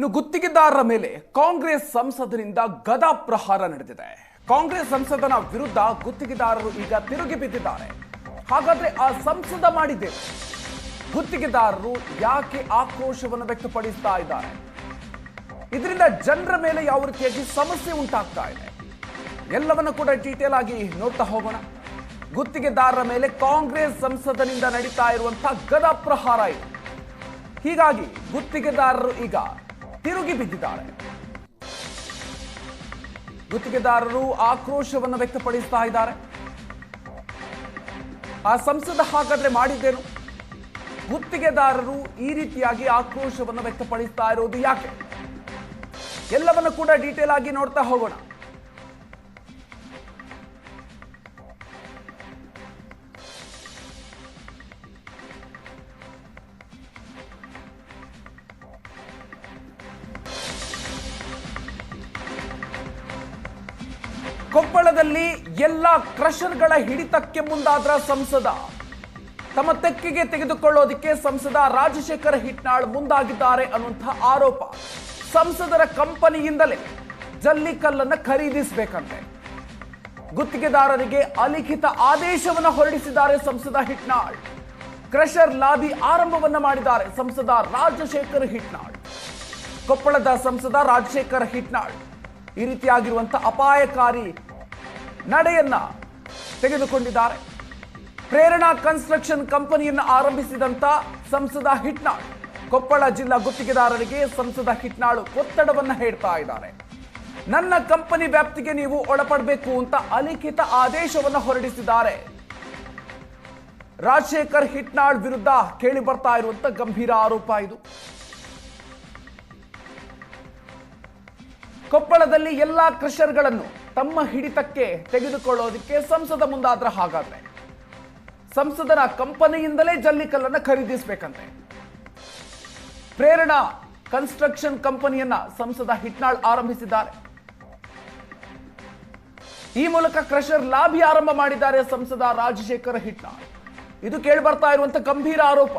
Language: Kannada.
ಇನ್ನು ಗುತ್ತಿಗೆದಾರರ ಮೇಲೆ ಕಾಂಗ್ರೆಸ್ ಸಂಸದರಿಂದ ಗದಾ ಪ್ರಹಾರ ನಡೆದಿದೆ. ಕಾಂಗ್ರೆಸ್ ಸಂಸದನ ವಿರುದ್ಧ ಗುತ್ತಿಗೆದಾರರು ಈಗ ತಿರುಗಿ ಬಿದ್ದಿದ್ದಾರೆ. ಹಾಗಾದ್ರೆ ಆ ಸಂಸದ ಮಾಡಿದ್ದೇವೆ ಗುತ್ತಿಗೆದಾರರು ಯಾಕೆ ಆಕ್ರೋಶವನ್ನು ವ್ಯಕ್ತಪಡಿಸ್ತಾ ಇದ್ದಾರೆ? ಇದರಿಂದ ಜನರ ಮೇಲೆ ಯಾವ ರೀತಿಯಾಗಿ ಸಮಸ್ಯೆ ಉಂಟಾಗ್ತಾ ಇದೆ? ಎಲ್ಲವನ್ನ ಕೂಡ ಡೀಟೇಲ್ ಆಗಿ ನೋಡ್ತಾ ಹೋಗೋಣ. ಗುತ್ತಿಗೆದಾರರ ಮೇಲೆ ಕಾಂಗ್ರೆಸ್ ಸಂಸದನಿಂದ ನಡೀತಾ ಇರುವಂತಹ ಗದಾ ಪ್ರಹಾರ ಇದೆ. ಹೀಗಾಗಿ ಗುತ್ತಿಗೆದಾರರು ಈಗ ತಿರುಗಿ ಬಿದ್ದಿದ್ದಾರೆ ಗುತ್ತಿಗೆದಾರರು ಆಕ್ರೋಶವನ್ನು ವ್ಯಕ್ತಪಡಿಸ್ತಾ ಇದ್ದಾರೆ. ಆ ಸಂಸದ ಹಾಗಾದ್ರೆ ಮಾಡಿದ್ದೇನು? ಗುತ್ತಿಗೆದಾರರು ಈ ರೀತಿಯಾಗಿ ಆಕ್ರೋಶವನ್ನು ವ್ಯಕ್ತಪಡಿಸ್ತಾ ಇರೋದು ಯಾಕೆ? ಎಲ್ಲವನ್ನು ಕೂಡ ಡೀಟೇಲ್ ಆಗಿ ನೋಡ್ತಾ ಹೋಗೋಣ. ಕೊಪ್ಪಳದಲ್ಲಿ ಎಲ್ಲ ಕ್ರಷರ್ಗಳ ಹಿಡಿತಕ್ಕೆ ಮುಂದಾದ್ರ ಸಂಸದ. ತಮ್ಮ ತೆಕ್ಕೆಗೆ ತೆಗೆದುಕೊಳ್ಳೋದಕ್ಕೆ ಸಂಸದ ರಾಜಶೇಖರ ಹಿಟ್ನಾಳ್ ಮುಂದಾಗಿದ್ದಾರೆ ಅನ್ನುವಂಥ ಆರೋಪ. ಸಂಸದರ ಕಂಪನಿಯಿಂದಲೇ ಜಲ್ಲಿಕಲ್ಲನ್ನ ಖರೀದಿಸಬೇಕಂತೆ. ಗುತ್ತಿಗೆದಾರರಿಗೆ ಅಲಿಖಿತ ಆದೇಶವನ್ನು ಹೊರಡಿಸಿದ್ದಾರೆ ಸಂಸದ ಹಿಟ್ನಾಳ್. ಕ್ರಷರ್ ಲಾಬಿ ಆರಂಭವನ್ನ ಮಾಡಿದ್ದಾರೆ ಸಂಸದ ರಾಜಶೇಖರ್ ಹಿಟ್ನಾಳ್. ಕೊಪ್ಪಳದ ಸಂಸದ ರಾಜಶೇಖರ್ ಹಿಟ್ನಾಳ್. ಈ ರೀತಿಯಾಗಿರುವಂಥ ಅಪಾಯಕಾರಿ ನಡೆಯನ್ನ ತೆಗೆದುಕೊಂಡಿದ್ದಾರೆ. ಪ್ರೇರಣಾ ಕನ್ಸ್ಟ್ರಕ್ಷನ್ ಕಂಪನಿಯನ್ನು ಆರಂಭಿಸಿದಂತ ಸಂಸದ ಹಿಟ್ನಾಳ್, ಕೊಪ್ಪಳ ಜಿಲ್ಲಾ ಗುತ್ತಿಗೆದಾರರಿಗೆ ಸಂಸದ ಹಿಟ್ನಾಳು ಒತ್ತಡವನ್ನ ಹೇಳ್ತಾ ಇದ್ದಾರೆ. ನನ್ನ ಕಂಪನಿ ವ್ಯಾಪ್ತಿಗೆ ನೀವು ಒಳಪಡಬೇಕು ಅಂತ ಅಲಿಖಿತ ಆದೇಶವನ್ನು ಹೊರಡಿಸಿದ್ದಾರೆ. ರಾಜಶೇಖರ್ ಹಿಟ್ನಾಳ್ ವಿರುದ್ಧ ಕೇಳಿ ಬರ್ತಾ ಇರುವಂತ ಗಂಭೀರ ಆರೋಪ ಇದು. ಕೊಪ್ಪಳದಲ್ಲಿ ಎಲ್ಲ ಕ್ರಷರ್ಗಳನ್ನು ತಮ್ಮ ಹಿಡಿತಕ್ಕೆ ತೆಗೆದುಕೊಳ್ಳೋದಕ್ಕೆ ಸಂಸದ ಮುಂದಾದ್ರೆ ಹಾಗಾದ್ರೆ. ಸಂಸದನ ಕಂಪನಿಯಿಂದಲೇ ಜಲ್ಲಿಕಲ್ಲನ್ನ ಖರೀದಿಸಬೇಕಂತೆ. ಪ್ರೇರಣಾ ಕನ್ಸ್ಟ್ರಕ್ಷನ್ ಕಂಪನಿಯನ್ನ ಸಂಸದ ಹಿಟ್ನಾಳ್ ಆರಂಭಿಸಿದ್ದಾರೆ. ಈ ಮೂಲಕ ಕ್ರಷರ್ ಲಾಭಿ ಆರಂಭ ಮಾಡಿದ್ದಾರೆ ಸಂಸದ ರಾಜಶೇಖರ ಹಿಟ್ನಾಳ್. ಇದು ಕೇಳಿ ಬರ್ತಾ ಇರುವಂತ ಗಂಭೀರ ಆರೋಪ.